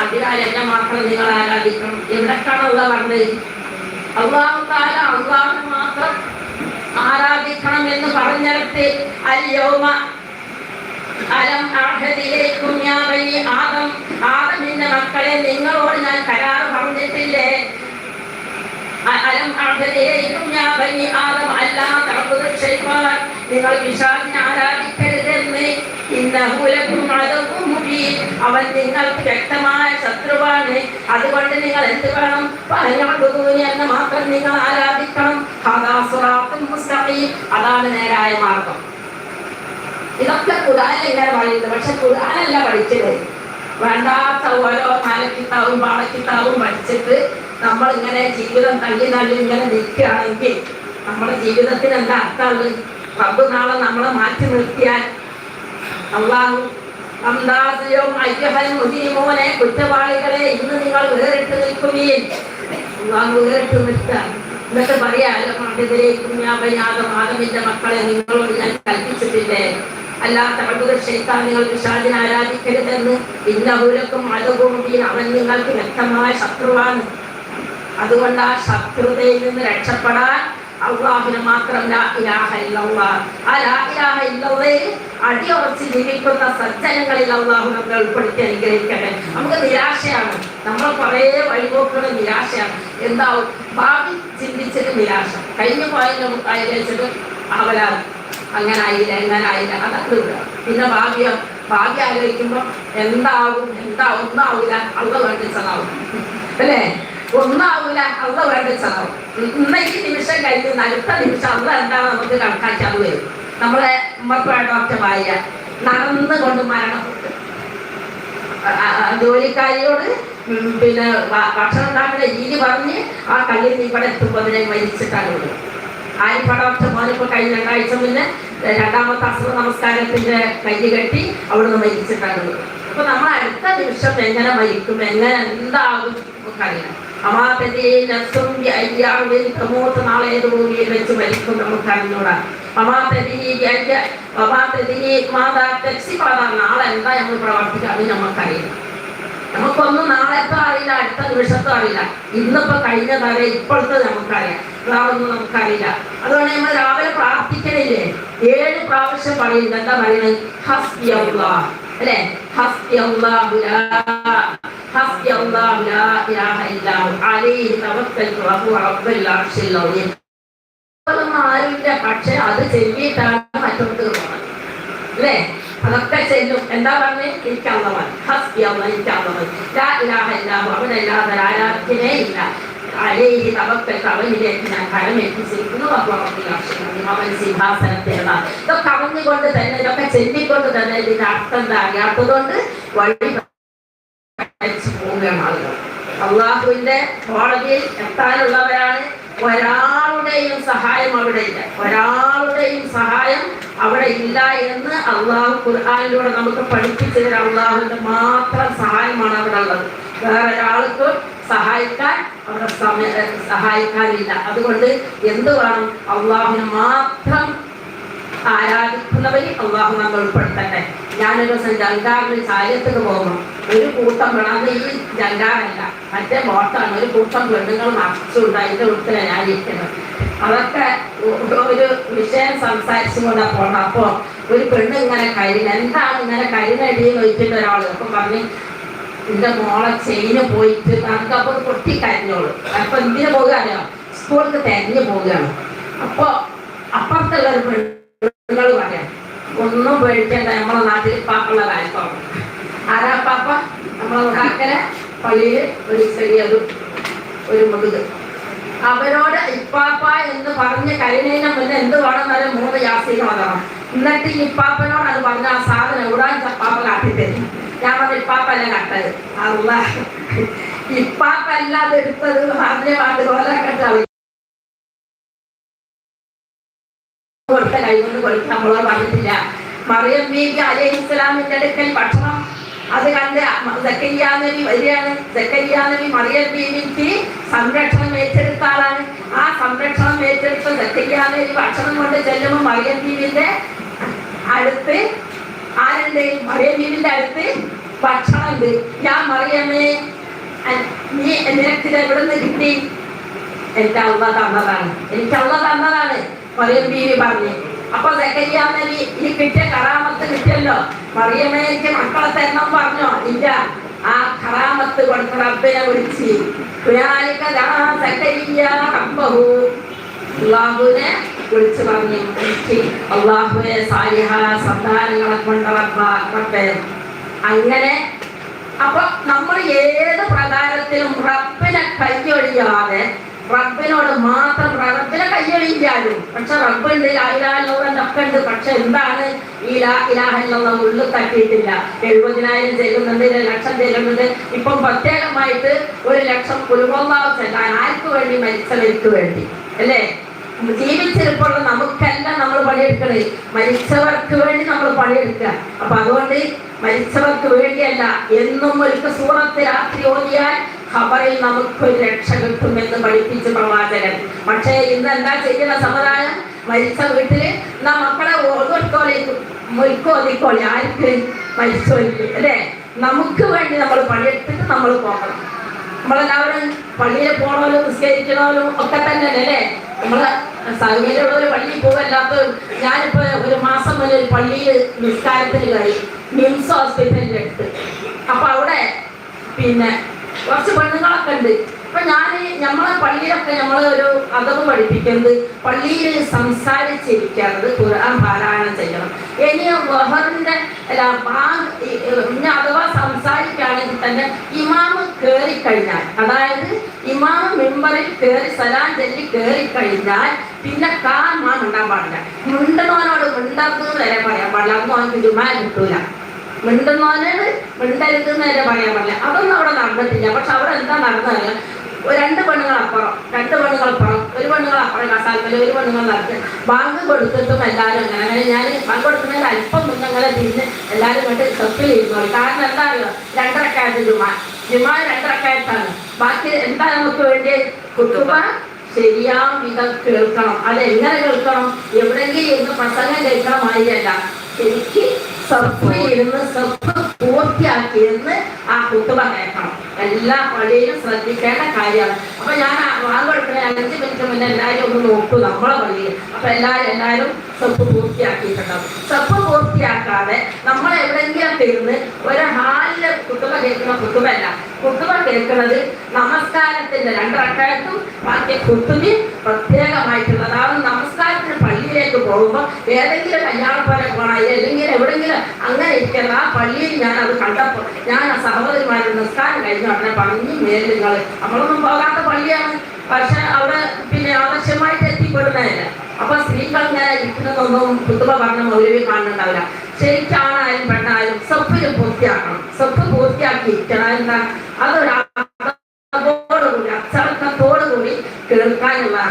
അതിനാൽ എന്നെ മാത്രം നിങ്ങൾ ആരാധിക്കണം എവിടേക്കാണ് ഉള്ള പറഞ്ഞത് അള്ളാഹു അള്ളാഹു മാത്രം ആരാധിക്കണം എന്ന് പറഞ്ഞിടത്ത് അല്യോമ അലം ആദം. ആദമിന്റെ മക്കളെ നിങ്ങളോട് ഞാൻ കരാർ പറഞ്ഞിട്ടില്ലേ? അവൻ നിങ്ങൾക്ക് വ്യക്തമായ ശത്രുവാണ്. അതുകൊണ്ട് നിങ്ങൾ എന്ത് വേണം? പറഞ്ഞുകൊണ്ടുകൂടി എന്ന് മാത്രം നിങ്ങൾ ആരാധിക്കണം. അതാണ് നേരായ മാർഗം. ഇതൊക്കെ ഖുർആൻ പറയുന്നത് പക്ഷെ ഖുർആനല്ല പഠിച്ചത്. വേണ്ടാത്ത ഓരോ കാലക്കിത്താവും പാടക്കിത്താവും പഠിച്ചിട്ട് നമ്മൾ ഇങ്ങനെ ജീവിതം തള്ളി തള്ളി ഇങ്ങനെ നിൽക്കുകയാണെങ്കിൽ നമ്മുടെ ജീവിതത്തിന് എന്താ അർത്ഥമുള്ളത്? പമ്പ് നാളെ നമ്മളെ മാറ്റി നിർത്തിയാൽ അള്ളാഹു അംദാസിലും അയ്യഹൽ മുജീമോനെ കുറ്റവാളികളെ ഇന്ന് നിങ്ങൾ വേറിട്ട് നിൽക്കുകയും അള്ളാഹു വേറിട്ട് നിൽക്കുക. എന്നിട്ട് പറയാലോ മാതിരേക്കും ഞാൻ വയ്യാതെ മാധവിന്റെ മക്കളെ നിങ്ങളോട് ഞാൻ കൽപ്പിച്ചിട്ടില്ലേ? അല്ലാത്ത അടവുകൾ ക്ഷേത്രാൻ നിങ്ങൾ വിശാലിനെ ആരാധിക്കരുതെന്ന് ഇന്നഹൂലക്കും അഴകുമുടിയിൽ അവൻ നിങ്ങൾക്ക് വ്യക്തമായ ശത്രുവാണ്. അതുകൊണ്ട് ആ ശത്രുതയിൽ നിന്ന് രക്ഷപ്പെടാൻ അള്ളാഹുവിന് മാത്രം ലാഹിലാഹ ഇലാഹ ഇല്ലല്ലാഹ്. ആ ലാ ഇലാഹ ഇല്ലല്ലാഹ് അടിയുറച്ച് ജീവിക്കുന്ന സജ്ജനങ്ങളിൽ അള്ളാഹു നമ്മൾ ഉൾപ്പെടുത്തി അനുഗ്രഹിക്കട്ടെ. നമുക്ക് നിരാശയാണ്. നമ്മൾ കുറേ വഴിപോക്കുകൾ നിരാശയാണ്. എന്താവും? ഭാവി ചിന്തിച്ചത് നിരാശ. കഴിഞ്ഞു പോയതിന്റെ മുട്ടായി കഴിച്ചിട്ട് അവലാതെ അങ്ങനെ ആയില്ല എങ്ങനെ ആയില്ല അതൊക്കെ. പിന്നെ ഭാഗ്യം ഭാഗ്യം ആലോചിക്കുമ്പോൾ എന്താവും എന്താ ഒന്നാവില്ല അള്ള വേണ്ടിച്ചതാവും അല്ലേ? ഒന്നാവില്ല അള്ള വേണ്ടിച്ചതാവും ഇന്നേക്ക് നിമിഷം കഴിയുന്ന അടുത്ത നിമിഷം അള്ള എന്താണ് നമുക്ക് കണക്കാക്കാൻ വരും. നമ്മളെ ഉമ്മപ്പ ഡോക്ടർ ഭാര്യ നടന്നുകൊണ്ട് മരണപ്പെട്ടു ജോലിക്കാരിയോട് പിന്നെ ഭക്ഷണം ഉണ്ടാക്കുന്ന രീതി പറഞ്ഞ് ആ കല്ലിൽ ഇവിടെ എത്തുമ്പോൾ അതിനെ മരിച്ചിട്ടാണ് വിടുക ഡോക്ടർ മോനിപ്പോ കഴിഞ്ഞ രണ്ടാഴ്ച മുന്നേ രണ്ടാമത്തെ അസുഖ നമസ്കാരത്തിന്റെ കൈ കെട്ടി അവിടുന്ന് മരിച്ചിട്ടാണ് അപ്പൊ നമ്മൾ അടുത്ത നിമിഷം എങ്ങനെ മരിക്കും എങ്ങനെ എന്താകും നമുക്കറിയാം. പ്രമോത്ത് നാളെ ഏത് ഭൂമിയിൽ വെച്ച് മരിക്കും നമുക്ക് അറിഞ്ഞൂടാ നാളെ എന്താ നമ്മൾ പ്രവർത്തിക്കുക അത് നമുക്കറിയാം. നമുക്കൊന്നും നാളത്തെ അറിയില്ല അടുത്ത നിമിഷത്തും അറിയില്ല. ഇന്നിപ്പോ കഴിഞ്ഞതറിയ ഇപ്പോഴത്തെ നമുക്കറിയാം. വേറൊന്നും നമുക്കറിയില്ല. അതുകൊണ്ട് നമ്മൾ രാവിലെ പ്രാർത്ഥിക്കണില്ലേ ഏഴ് പ്രാവശ്യം പറയുന്നത് എന്താ പറയുന്നത്? അല്ലാഹ് അല്ലേ? ഹസ്ബി അല്ലാഹു ഹസ്ബി അല്ലാഹു ലാ ഇലാഹ ഇല്ലാ ഹു അലൈഹി തവക്കൽതു വഹുവ റബ്ബുൽ അർശിൽ അദീം അതൊന്നും ആരുമില്ല. പക്ഷെ അത് ചെല്ലിയിട്ടാണ് മറ്റൊന്ന് അല്ലേ? ചെല്ലും എന്താ പറഞ്ഞ്? എനിക്കള്ളവൻ ഹസ്ബി അള്ള എനിക്കള്ളവൻ ലാ ഇലാഹ ഇല്ലാഹു അവനല്ലാതെ ആരാധ്യനേ ഇല്ല. അലൈഹി തവക്കൽത്ത് അവനിലേക്ക് ഞാൻ കരമേൽപ്പിച്ചിരിക്കുന്നു അപ്പോൾ അവൻ സിംഹാസനത്തേതാണ് ഇതൊക്കെ അറിഞ്ഞുകൊണ്ട് തന്നെ ഇതൊക്കെ ചെല്ലിക്കൊണ്ട് തന്നെ ഇതിന്റെ അർത്ഥം എന്താ അറിയാത്തതുകൊണ്ട് വഴി പോവുകയാണ് ആളുകൾ. അള്ളാഹുവിന്റെ കോടതിയിൽ എത്താനുള്ളവരാണ് ഒരാളുടെയും സഹായം അവിടെ ഇല്ല. ഒരാളുടെയും സഹായം അവിടെ ഇല്ല എന്ന് അള്ളാഹു ഖുർആാനിലൂടെ നമുക്ക് പഠിപ്പിച്ചു തരാം അള്ളാഹുവിന്റെ മാത്രം സഹായമാണ് അവിടെ ഉള്ളത്. വേറെ ഒരാൾക്ക് സഹായിക്കാൻ അവിടെ സമയ സഹായിക്കാനില്ല അതുകൊണ്ട് എന്ത് വേണം? അള്ളാഹുവിന് മാത്രം ആരാധിക്കുന്നവരെ അള്ളാഹു നമ്മൾ ഉൾപ്പെടുത്തട്ടെ. ഞാനൊരു ദിവസം ജങ്കാറിന് ചായത്തേക്ക് പോകുന്നു. ഒരു കൂട്ടം അത് ഈ ജങ്കാറല്ല മറ്റേ ബോട്ടാണ് ഒരു കൂട്ടം പെണ്ണുങ്ങൾ നിറച്ചുണ്ട് അതിന്റെ ഉൾത്തിലാണ് ഞാൻ ഇരിക്കുന്നത്. അതൊക്കെ ഒരു വിഷയം സംസാരിച്ചുകൊണ്ട് പോകണം അപ്പോൾ ഒരു പെണ്ണ് ഇങ്ങനെ കരി എന്താണ് ഇങ്ങനെ കരുണടി നോക്കിയിട്ട് ഒരാൾ അപ്പൊ പറഞ്ഞ് എന്റെ മോളെ ചെയിന് പോയിട്ട് നമുക്ക് അപ്പൊ പൊട്ടി കരഞ്ഞോളൂ. അപ്പൊ എന്തിനു പോകുകയാണോ? സ്കൂളിൽ തെരഞ്ഞു പോവുകയാണ് അപ്പൊ അപ്പുറത്തുള്ള ഒരു പെണ്ണുങ്ങൾ പറയാം ഒന്നും പേടിക്കണ്ട. നമ്മളെ നാട്ടിൽ പാപ്പുള്ള കാലത്താണ് ആരാ പാപ്പ നമ്മളെ കാക്കര പള്ളിയിൽ ഒരു ചെറിയത് ഒരു മുതുക്. അവരോട് ഇപ്പാപ്പ എന്ന് പറഞ്ഞ് കരുണേനെ മുന്നേ എന്ത് വേണമെന്നാലും മൂന്ന് യാസീന വന്നതാണ്. എന്നിട്ട് ഇപ്പാപ്പനോട് അത് പറഞ്ഞ ആ സാധനം ഉടാൻ പാപ്പ കാട്ടിത്തരും ഞാൻ പറഞ്ഞ ഇപ്പാപ്പ അല്ല കട്ടത് അല്ല ഇപ്പാപ്പ അല്ലാതെ എടുത്തത് പറഞ്ഞ പാട്ട് പോലെ കെട്ടാണ് കൊടുത്ത കൈ കൊണ്ട് കൊടുത്ത് നമ്മളോട് പറഞ്ഞിട്ടില്ല. മറിയം ബീബി അലൈഹി ഇസ്ലാമിന്റെ അടുക്കൽ ഭക്ഷണം അത് കണ്ട് നബി വരികയാണ്. നബി മറിയം ബീവിക്ക് സംരക്ഷണം ഏറ്റെടുത്ത ആളാണ്. ആ സംരക്ഷണം ഏറ്റെടുത്ത നബി ഭക്ഷണം കൊണ്ട് ചെല്ലുമ്പോൾ മറിയം ബീവിന്റെ അടുത്ത് ആരുണ്ട്? മറിയം ബീവിന്റെ അടുത്ത് ഭക്ഷണമുണ്ട്. ഞാൻ മറിയമ്മേ നീ നിനക്കിത് എവിടെ നിന്ന് കിട്ടി? എനിക്ക് അള്ള തന്നതാണ്. എനിക്ക് അള്ള തന്നതാണ്. മറിയം ബീവി പറഞ്ഞു. അപ്പൊ സെക്കരിയാ നബി ഈ കിട്ടിയ കറാമത്ത് കിട്ടിയല്ലോ. മറിയമ്മയ്ക്ക് മക്കളെ തരണം പറഞ്ഞോ? ഇല്ല. ആ കറാമത്ത് കൊടുത്ത റബ്ബിനെ വിളിച്ച്. അള്ളാഹുവിനെ വിളിച്ചു പറഞ്ഞു. എനിക്ക് അള്ളാഹുവെ സാലിഹ സന്താനങ്ങളെ കൊണ്ട് റബ്ബേ അങ്ങനെ അപ്പൊ നമ്മൾ ഏത് പ്രകാരത്തിലും റബ്ബിനെ കൈയൊഴിയാതെ റബ്ബിനോട് മാത്രം റബ്ബിനെ കൈയൊഴിഞ്ഞാലും പക്ഷെ റബ്ബുണ്ട് ഒക്കെ ഉണ്ട് പക്ഷെ എന്താണ്? ഈ ലാ ഇലാഹെന്നുള്ള ഉള്ളു തട്ടിയിട്ടില്ല. എഴുപതിനായിരം ചെല്ലുന്നുണ്ട് ലക്ഷം ചെല്ലുന്നുണ്ട്. ഇപ്പം പ്രത്യേകമായിട്ട് ഒരു ലക്ഷം കുലുബോന്നാവ് ചെല്ലാൻ ആർക്ക് വേണ്ടി? മരിച്ചവർക്ക് വേണ്ടി. അല്ലേ? ജീവിച്ചിരിപ്പുള്ള നമുക്കല്ല നമ്മൾ പണിയെടുക്കണത് മരിച്ചവർക്ക് വേണ്ടി നമ്മൾ പണിയെടുക്കുക. അപ്പൊ അതുകൊണ്ട് മരിച്ചവർക്ക് വേണ്ടിയല്ല. എന്നും ഒരു സൂറത്ത് രാത്രി ഓതിയാൽ ഖബറിൽ നമുക്കൊരു രക്ഷ കിട്ടുമെന്ന് പഠിപ്പിച്ച പ്രവാചകൻ. പക്ഷേ ഇന്ന് എന്താ ചെയ്യുന്ന സമുദായം മരിച്ച വീട്ടിൽ നാ മക്കളെ ഓർക്കോളി ആർക്ക് മരിച്ചോലിക്ക് അല്ലേ? നമുക്ക് വേണ്ടി നമ്മൾ പണിയെടുത്തിട്ട് നമ്മൾ പോകണം. നമ്മളെല്ലാവരും പള്ളിയിൽ പോണോലും നിസ്കരിക്കണോലും ഒക്കെ തന്നെ അല്ലേ? നമ്മൾ സൗകര്യമുള്ളവർ പള്ളിയിൽ പോകല്ലാത്ത ഞാനിപ്പോ ഒരു മാസം മുന്നേ ഒരു പള്ളിയിൽ നിസ്കാരത്തിന് കയറി. മിംസ് ഹോസ്പിറ്റലിന്റെ അടുത്ത്. അപ്പൊ അവിടെ പിന്നെ കുറച്ച് പെണ്ണുങ്ങളൊക്കെ ഉണ്ട്. അപ്പൊ ഞാൻ നമ്മളെ പള്ളിയിലൊക്കെ നമ്മൾ ഒരു അതവ് പഠിപ്പിക്കുന്നത് പള്ളിയിൽ സംസാരിച്ചിരിക്കുന്നത് ഖുർആൻ പാരായണം ചെയ്യണം. ഇനി വഹറിന്റെ ഇനി അഥവാ സംസാരിക്കുകയാണെങ്കിൽ തന്നെ ഇമാമ് കയറി കഴിഞ്ഞാൽ അതായത് ഇമാമ് മെമ്പറിൽ കയറി സലാം ചെല്ലി കയറി കഴിഞ്ഞാൽ പിന്നെ കാ മാ മിണ്ടാൻ പാടില്ല. മിണ്ടുന്നവനോട് മിണ്ടരുത് വരെ പറയാൻ പാടില്ല. അന്ന് അവൻ തിരുമാനം കിട്ടൂല. മിണ്ടുന്നവനോട് മിണ്ടരുത് എന്ന് വരെ പറയാൻ പറ്റില്ല അതൊന്നും അവിടെ നടന്നിട്ടില്ല. പക്ഷെ അവിടെ എന്താ നടന്നത് രണ്ട് പെണ്ണുങ്ങൾ അപ്പുറം രണ്ട് പെണ്ണുങ്ങൾ അപ്പുറം ഒരു പെണ്ണുങ്ങൾ അപ്പുറം കസാൽക്കൽ ഒരു പെണ്ണുങ്ങൾ നടത്തി ബാങ്ക് കൊടുത്തിട്ടും എല്ലാവരും അങ്ങനെ ഞാൻ ബാങ്ക് കൊടുക്കുന്നതിൽ അല്പം മുന്നങ്ങളെ തിരിഞ്ഞ് എല്ലാവരും കൊണ്ട് സെപ്പിൽ ഇരുന്നോളി കാരണം എന്താ അറിയോ? രണ്ടരക്കായത്ത് ജുമാ. ജുമാ ബാക്കി എന്താ നമുക്ക് വേണ്ടി കുത്തുബ ശരിയാം വിധം കേൾക്കണം. അത് എങ്ങനെ കേൾക്കണം? എവിടെയെങ്കിലും ഇരുന്ന് പ്രസംഗം കേൾക്കണമായിരുന്നല്ല ശരിക്ക് സപ്പ് സത്വ പൂർത്തിയാക്കിയിരുന്ന് ആ കുത്തുബ കേൾക്കണം. എല്ലാ പള്ളിയിലും ശ്രദ്ധിക്കേണ്ട കാര്യമാണ്. അപ്പൊ ഞാൻ വാങ്ങുകൊടുക്കുന്ന അഞ്ച് മിനിറ്റ് മുന്നേ എല്ലാവരും ഒന്ന് നോക്കൂ നമ്മളെ പള്ളിയിൽ. അപ്പൊ എല്ലാവരും എല്ലാവരും സപ്പ് പൂർത്തിയാക്കിയിട്ടുണ്ടാവും. സപ്പ് പൂർത്തിയാക്കാതെ നമ്മൾ എവിടെയെങ്കിലും തീർന്ന് ഒരു ഹാലിൽ കുട്ടുമ കേൾക്കുന്ന കുട്ടുമല്ല കുട്ടുമ കേൾക്കുന്നത് നമസ്കാരത്തിന്റെ രണ്ടറക്കാലത്തും ബാക്കി കുത്തുബി പ്രത്യേകമായിട്ടുള്ളതാണ് നമസ്കാരത്തിന് പള്ളിയിലേക്ക് പോകുമ്പോൾ ഏതെങ്കിലും കല്യാണപ്പോലെ പോകണം അല്ലെങ്കിൽ എവിടെയെങ്കിലും അങ്ങനെ ഇരിക്കുന്ന ആ പള്ളിയിൽ ഞാൻ അത് കണ്ടപ്പോൾ ഞാൻ ആ സഹോദരിമാരുടെ നിസ്കാരം കഴിഞ്ഞ. ഉടനെ പറഞ്ഞു മേലുകൾ നമ്മളൊന്നും പോകാത്ത പള്ളിയാണ്. പക്ഷെ അവിടെ പിന്നെ ആവശ്യമായിട്ട് എത്തിപ്പെടുന്നതല്ല. അപ്പൊ സ്ത്രീകൾ ഇങ്ങനെ ഇരിക്കുന്നതൊന്നും കുത്തുബ പറഞ്ഞ മൗലവി കാണുന്നുണ്ടാവില്ല. ശരിക്കാണായാലും പെണ്ണായാലും സപ്പിൽ പൂർത്തിയാക്കണം. സപ്പ് പൂർത്തിയാക്കി ഇരിക്കണം. എന്താ? അതൊരു കേൾക്കാനുള്ള ആ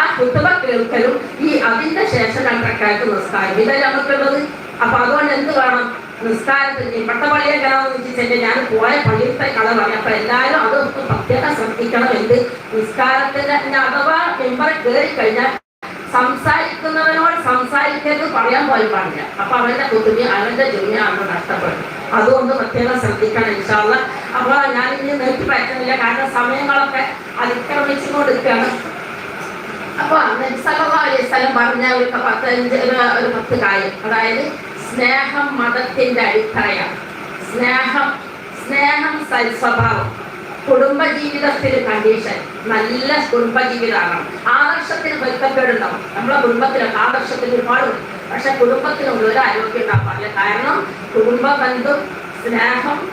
ആ കുത്തുബ കേൾക്കലും ഈ അതിന്റെ ശേഷം രണ്ടരക്കാലത്ത് നിസ്കാരം. ഇതല്ല നമുക്കുള്ളത് അപ്പൊ അതുകൊണ്ട് എന്ത് വേണം? നിസ്കാരത്തിന് പട്ടപ്പള്ളിയെ കയറാമെന്ന് വെച്ചിട്ട് ഞാൻ പോയ പള്ളിയിലത്തെ കഥ പറയാം. അപ്പൊ എല്ലാവരും അതൊന്ന് പ്രത്യേകം ശ്രദ്ധിക്കണം എന്ത്? നിസ്കാരത്തിന്റെ അഥവാ മെമ്പറെ കയറി കഴിഞ്ഞാൽ സംസാരിക്കുന്നവനോട് സംസാരിക്കരുത് പറയാൻ പോലും പാടില്ല. അപ്പൊ അവന്റെ കുത്തുബി അവന്റെ ജോലി അവന് നഷ്ടപ്പെടും അതുകൊണ്ട് പ്രത്യേകം ശ്രദ്ധിക്കണം ഇൻഷാള്ള അപ്പൊ ഞാൻ ഇനി നിർത്തി പറ്റുന്നില്ല കാരണം സമയങ്ങളൊക്കെ അതിക്രമിച്ചു കൊടുക്കുകയാണ് അപ്പൊ നബി സല്ലല്ലാഹു അലൈഹി വസല്ലം പറഞ്ഞ ഒരു പത്തഞ്ച് ഒരു- പത്ത് കാര്യം. അതായത് സ്നേഹം മതത്തിന്റെ അടിത്തറയാണ്. സ്നേഹം സ്നേഹം സൽസ്വഭാവം കുടുംബജീവിതത്തിന് കണ്ടീഷൻ നല്ല കുടുംബജീവിതമാണ്. ആദർശത്തിന് പൊരുത്തപ്പെടുണ്ടാവും നമ്മളെ കുടുംബത്തിലൊക്കെ ആദർശത്തിന് ഒരുപാട്. പക്ഷെ കുടുംബത്തിനുള്ള ഒരു ആരോഗ്യം ഉണ്ടാവില്ല കാരണം കുടുംബ ബന്ധം സ്നേഹം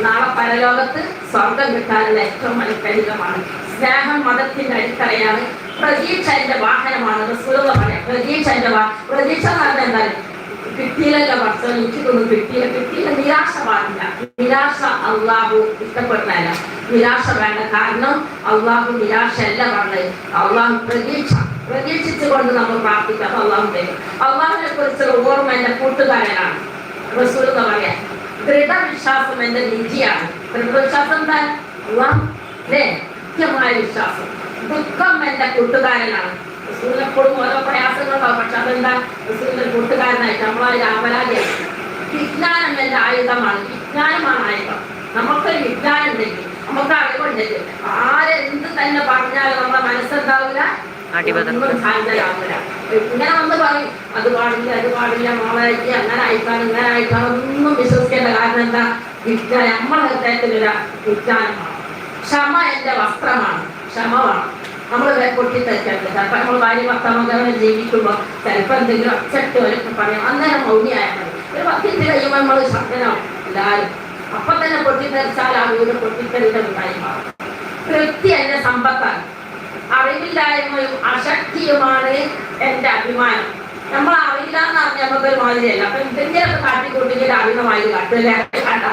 നാളെ പരലോകത്ത് സ്വർഗം കിട്ടാനുള്ള ഏറ്റവും അനുഗ്രഹമാണ്. സ്നേഹം മതത്തിന്റെ അടിത്തറയാണ്. പ്രതീക്ഷ എന്റെ വാഹനമാണ് റസൂലുള്ള പറയാം പ്രതീക്ഷ എന്റെ വാ പ്രതീക്ഷ എന്താണ്? കിട്ടിയില്ലല്ലോ ഭർത്താവ് എനിക്കൊന്നും കിട്ടിയില്ല കിട്ടിയില്ല. നിരാശ പാടില്ല. നിരാശ അള്ളാഹു ഇഷ്ടപ്പെടുന്നതല്ല നിരാശ വേണ്ട കാരണം അള്ളാഹു നിരാശയല്ല പറഞ്ഞത്. അള്ളാഹു പ്രതീക്ഷ പ്രതീക്ഷിച്ചുകൊണ്ട് നമ്മൾ പ്രാർത്ഥിക്കാം. അള്ളാഹു തരും. അള്ളാഹുവിനെ കുറിച്ചുള്ള ഓർമ്മ എന്റെ കൂട്ടുകാരനാണ്. റസൂൽ എന്ന് പറയാം ദൃഢവിശ്വാസം എന്റെ നിധിയാണ് ദൃഢവിശ്വാസം എന്താ? അള്ളാഹ് അല്ലേ? കൃത്യമായ വിശ്വാസം. ദുഃഖം എന്റെ കൂട്ടുകാരനാണ്. റസൂലിനെപ്പോഴും ഓരോ പ്രയാസങ്ങളുണ്ടാവും. പക്ഷെ അതെന്താ? റസൂലിന്റെ കൂട്ടുകാരനായിട്ട് നമ്മളതിൽ അപരാധിയാണ് വിജ്ഞാനം എന്റെ ആയുധമാണ്. വിജ്ഞാനമാണ് ആയുധം. നമുക്കൊരു വിജ്ഞാനം ഉണ്ടെങ്കിൽ നമുക്ക് അറിവുണ്ടെങ്കിൽ ആരെന്ത് തന്നെ പറഞ്ഞാലും നമ്മുടെ മനസ്സുണ്ടാവില്ല ഇങ്ങനെ വന്ന് പറയും അത് പാടില്ല അത് പാടില്ല മോളായിട്ട് അങ്ങനെ ആയിട്ടാണ് ഇങ്ങനെ ആയിട്ടാണ്. ഒന്നും വിശ്വസിക്കേണ്ട കാരണം എന്താ? വിജ്ഞാനം നമ്മളെ ഹൃദയത്തിലൊരു വിജ്ഞാനമാണ്. ക്ഷമ എന്റെ വസ്ത്രമാണ്. ക്ഷമ നമ്മൾ പൊട്ടി പൊട്ടിത്തെറ്റരുത് ചിലപ്പോൾ നമ്മൾ ഭാര്യ ഭർത്താവ് ജീവിക്കുമ്പോൾ ചിലപ്പോൾ എന്തെങ്കിലും അച്ചട്ട് ഒരു പറയും അന്നേരം മൗനിയായ ഒരു പത്തിട്ട് കഴിയുമ്പോൾ നമ്മൾ ശബ്ദനാവും എല്ലാവരും. അപ്പൊ തന്നെ പൊട്ടിത്തെറിച്ചാൽ ആ വീട് പൊട്ടിത്തെറിയുടെ ഉണ്ടായി മാറും. എന്റെ സമ്പത്താണ്. അറിവില്ലായ്മയും അശക്തിയുമാണ് എന്റെ അഭിമാനം. നമ്മൾ അറിയില്ല എന്ന് പറഞ്ഞ നമുക്കൊരു മാതിരിയല്ല അപ്പൊ എന്തെങ്കിലുമൊക്കെ കാട്ടിക്കൂട്ടിങ്കിൽ അറിവുമായി കാട്ടില്ല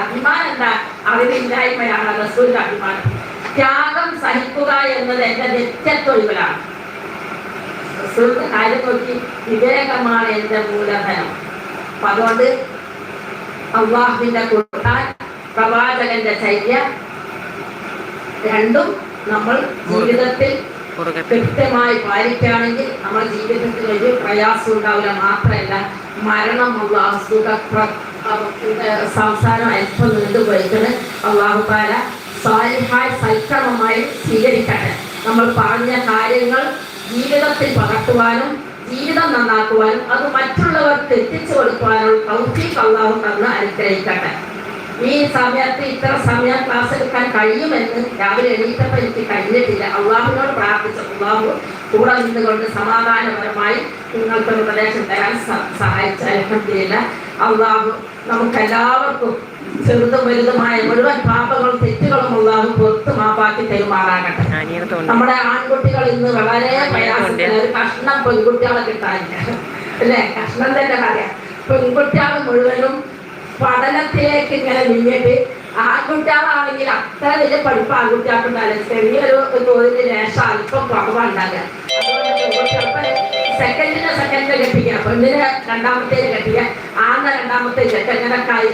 അഭിമാനം എന്താ? അറിവില്ലായ്മയാണ് റസൂലിന്റെ അഭിമാനം. സഹിക്കുക എന്നത് നിത്യത്തൊഴിലാണ് റസൂലിന്റെ കാര്യം നോക്കി വിവേകമാണ് എന്റെ മൂലധനം. അപ്പൊ അതുകൊണ്ട് അള്ളാഹുവിന്റെ ഖുർആൻ പ്രവാചകന്റെ ചര്യ രണ്ടും നമ്മൾ ജീവിതത്തിൽ കൃത്യമായി പാലിക്കുകയാണെങ്കിൽ നമ്മുടെ ജീവിതത്തിൽ ഒരു പ്രയാസം ഉണ്ടാവില്ല. മാത്രമല്ല മരണമുള്ള അസുഖ സംസാരം അല്പം നീണ്ടുപോയിക്കണ് അള്ളാഹു താല സാലിഹായി സൽക്രമമായും സ്വീകരിക്കട്ടെ. നമ്മൾ പറഞ്ഞ കാര്യങ്ങൾ ജീവിതത്തിൽ പകർത്തുവാനും ജീവിതം നന്നാക്കുവാനും അത് മറ്റുള്ളവർക്ക് എത്തിച്ചു കൊടുക്കുവാനുള്ള കൗഫി കള്ളാവും തന്ന് അനുഗ്രഹിക്കട്ടെ. ഈ സമയത്ത് ഇത്ര സമയം ക്ലാസ് എടുക്കാൻ കഴിയുമെന്ന് രാവിലെ എണീറ്റപ്പോൾ എനിക്ക് കഴിഞ്ഞിട്ടില്ല. അള്ളാഹുവിനോട് പ്രാർത്ഥിച്ച. അള്ളാഹു കൂടെ നിന്നുകൊണ്ട് സമാധാനപരമായി നിങ്ങൾക്ക് ഉപദേശം തരാൻ സഹായിച്ച. അലഹമില്ല അള്ളാഹു നമുക്ക് എല്ലാവർക്കും ചെറുതും വലുതുമായ മുഴുവൻ പാപങ്ങളും തെറ്റുകളും ഉള്ളാഹു പുറത്ത് മാപ്പാക്കി തെരുമാറാകട്ടെ. നമ്മുടെ ആൺകുട്ടികൾ ഇന്ന് വളരെ പ്രയാസത്തിൽ ഒരു കഷ്ണം പെൺകുട്ടികളെ കിട്ടാനില്ല. അല്ലേ? കഷ്ണം തന്നെ പറയാം. പെൺകുട്ടികൾ മുഴുവനും പഠനത്തിലേക്ക് ഇങ്ങനെ നീങ്ങിയിട്ട് ആൺകുട്ടികളാണെങ്കിൽ അത്ര വലിയ പഠിപ്പ് ആൺകുട്ടികൾക്കുണ്ടാവില്ല ചെറിയൊരു തോതിൽ രേഷം അല്പം കുറവുണ്ടാകുക സെക്കൻഡിനെ സെക്കൻഡിനെ കെട്ടിക്കുക. പെണ്ണിന് രണ്ടാമത്തേന് കെട്ടിക്കുക. ആന്ന രണ്ടാമത്തെ ചെക്കങ്ങനക്കായി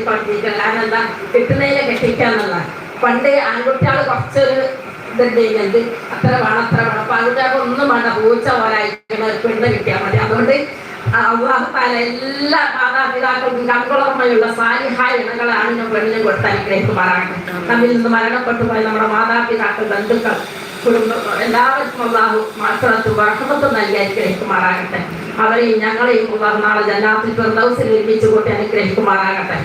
ആയി എന്താ? കിട്ടുന്നതിനെ കെട്ടിക്കുക എന്നുള്ളതാണ്. പണ്ട് ആൺകുട്ടികൾ കുറച്ചൊരു ഇതുണ്ടെങ്കിൽ അത്ര വേണം അത്ര വേണം. അപ്പൊ ആൺകുട്ടികൾക്ക് ഒന്നും വേണ്ട. പൂച്ച പോലെ പെണ്ണ് കിട്ടിയാൽ മതി. അതുകൊണ്ട് അള്ളാഹുത്താല എല്ലാ മാതാപിതാക്കൾക്കും കൺകുളർമ്മയുള്ള സാലിഹായ ഇണകളാണ് ഞാൻ പെണ്ണിനും കൊടുത്ത് അനുഗ്രഹിക്കുമാറാകട്ടെ നമ്മിൽ നിന്ന് മരണപ്പെട്ടു പോയ നമ്മുടെ മാതാപിതാക്കൾ ബന്ധുക്കൾ കുടുംബം എല്ലാവർക്കും അള്ളാഹു മക്കളത്തും വർഷമത്തും നൽകി അവരെയും ഞങ്ങളെയും അള്ളാഹു നാളെ ജന്നാത്തിൽ ഫിർദൗസിൽ ഒരുമിച്ച് കൂട്ടി അനുഗ്രഹിക്കുമാറാകട്ടെ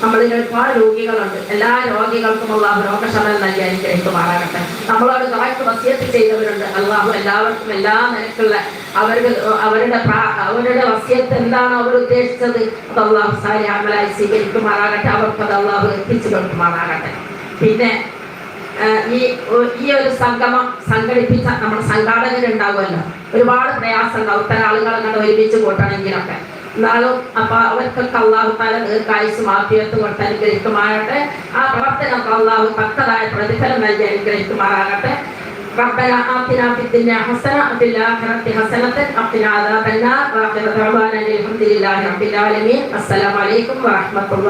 നമ്മളിൽ ഒരുപാട് രോഗികളുണ്ട്. എല്ലാ രോഗികൾക്കും അള്ളാഹു രോഗശമനം നൽകി അനുഗ്രഹിക്കുമാറാകട്ടെ. നമ്മളോട് കറക്റ്റ് വസ്യത്ത് ചെയ്തവരുണ്ട്. അള്ളാഹു എല്ലാവർക്കും എല്ലാ നിരക്കുള്ള അവർക്ക് അവരുടെ അവരുടെ വസ്യത്ത് എന്താണ് അവർ ഉദ്ദേശിച്ചത് അത് അള്ളാഹു സാരി അമലായി സ്വീകരിക്കുമാറാകട്ടെ. അവർക്ക് അത് അള്ളാഹു എത്തിച്ചു കൊടുക്കുമാറാകട്ടെ. പിന്നെ ഈ ഈ ഒരു സംഗമം സംഘടിപ്പിച്ച നമ്മുടെ സംഘാടകരുണ്ടാവുമല്ലോ. ഒരുപാട് പ്രയാസം ഉണ്ടാവും ഇത്തരം ആളുകളെ കണ്ട് ഒരുമിച്ച് കൂട്ടണമെങ്കിലൊക്കെ. എന്നാലും അപ്പൊ അവർക്കൊക്കെ അള്ളാഹു താല ദീർഘായുസ് മാഫിയത്ത് കൊടുത്ത് അനുഗ്രഹിക്കുമാറാകട്ടെ ആ പ്രവർത്തനമൊക്കെ അള്ളാഹു തക്കതായ പ്രതിഫലം നൽകി അനുഗ്രഹിക്കുമാറാകട്ടെ ربنا آتنا في الدنيا حسنة وفي الآخرة حسنة وقنا عذاب النار وآخر دعوانا الحمد لله رب العالمين السلام عليكم ورحمة الله